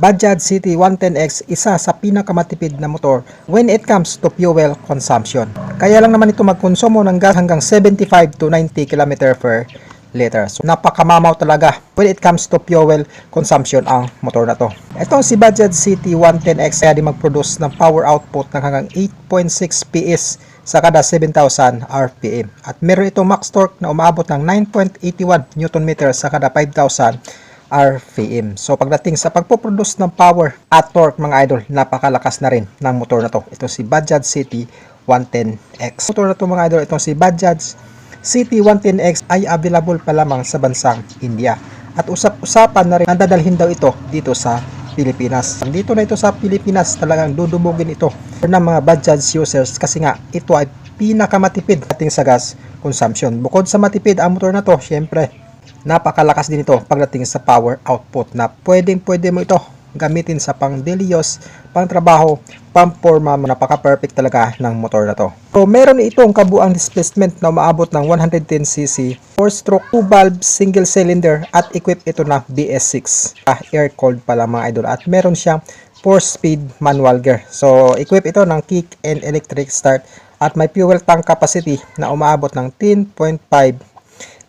Bajaj City 110X isa sa pinakamatipid na motor when it comes to fuel consumption. Kaya lang naman ito magkonsumo ng gas hanggang 75 to 90 km per liter. So napakamamaw talaga when it comes to fuel consumption ang motor na to. Ito si Bajaj City 110X kaya di mag-produce ng power output ng hanggang 8.6 PS sa kada 7,000 RPM. At meron itong max torque na umabot ng 9.81 Nm sa kada 5,000 RPM. So pagdating sa pagpoproduce ng power at torque mga idol, napakalakas na rin ng motor na to. Ito si Bajaj City 110X. Motor na to mga idol, itong si Bajaj City 110X ay available pa lamang sa bansang India. At usap-usapan na rin na dadalhin daw ito dito sa Pilipinas. Dito na ito sa Pilipinas talagang dudumugin ito ng mga Bajaj users kasi nga ito ay pinakamatipid ating sa gas consumption. Bukod sa matipid ang motor na to, syempre napakalakas din ito pagdating sa power output na pwedeng pwede mo ito gamitin sa pang use, pang trabaho, pang forma, napaka-perfect talaga ng motor na to. So, meron itong kabuang displacement na umaabot ng 110cc, 4-stroke, 2-valve, single cylinder at equipped ito na BS6, ah, air-cooled pala mga idol. At meron siyang 4-speed manual gear. So, equipped ito ng kick and electric start at may fuel tank capacity na umaabot ng 10.5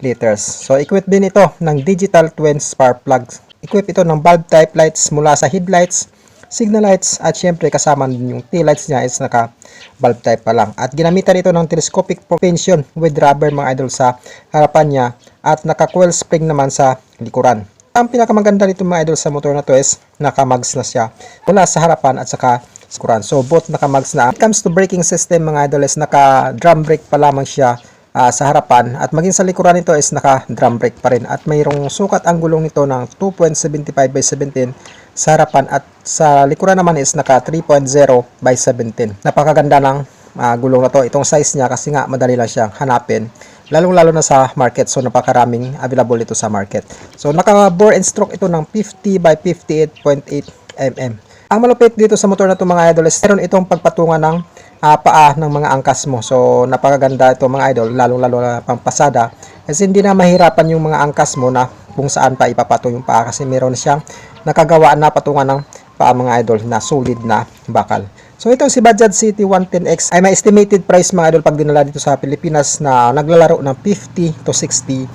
liters. So, equipped din ito ng digital twin spark plugs. Equipped ito ng bulb type lights mula sa headlights, signal lights, at syempre kasama din yung tail lights niya is naka bulb type pa lang. At ginamitan ito ng telescopic propulsion with rubber mga idol sa harapan niya at naka coil spring naman sa likuran. Ang pinakamaganda nito mga idol sa motor na to is naka-mags na siya mula sa harapan at saka sa likuran. So both naka-mags na. It comes to braking system mga idol is naka drum brake pa lamang siya ah, sa harapan at maging sa likuran nito is naka drum brake pa rin. At mayroong sukat ang gulong nito ng 2.75 by 17 sa harapan at sa likuran naman is naka 3.0 by 17 napakaganda ng ah, gulong na to. Itong size niya kasi nga madali lang siyang hanapin lalong lalo na sa market. So napakaraming available ito sa market. So naka bore and stroke ito ng 50 by 58.8 mm ang malupit dito sa motor na to mga idol is meron itong pagpatungan ng paa ng mga angkas mo. So napakaganda ito mga idol, lalong-lalo na pampasada. Kasi hindi na mahirapan yung mga angkas mo na kung saan pa ipapatong yung paa kasi meron siyang nakagawaan na patungan ng paa mga idol na solid na bakal. So itong si Bajaj City 110X ay may estimated price mga idol pag dinala dito sa Pilipinas na naglalaro ng 50 to 60,000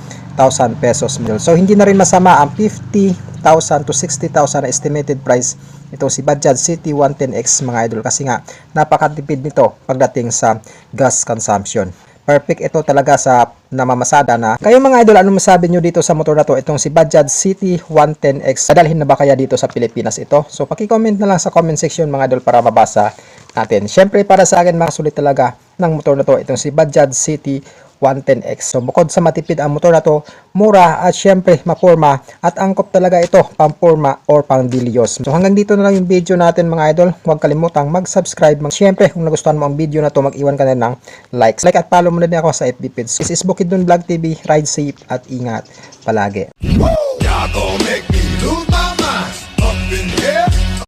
pesos. So hindi na rin masama ang 50,000 to 60,000 na estimated price ito si Bajaj City 110X mga idol kasi nga napakatipid nito pagdating sa gas consumption. Perfect ito talaga sa namamasada na. Kayo mga idol, ano masabi nyo dito sa motor na to? Itong si Bajaj City 110X. Dadalhin na ba kaya dito sa Pilipinas ito? So paki-comment na lang sa comment section mga idol para mabasa natin. Syempre para sa akin mga sulit talaga ng motor na to. Itong si Bajaj City 110X. So bukod sa matipid ang motor na to, mura at syempre maporma at angkop talaga ito pang forma or pang dilyos. So hanggang dito na lang yung video natin mga idol. Huwag kalimutang mag-subscribe. Mag syempre kung nagustuhan mo ang video na to, mag-iwan ka na ng likes. Like at follow mo na din ako sa FB page. This is Bukidnon Vlog TV. Ride safe at ingat palagi. My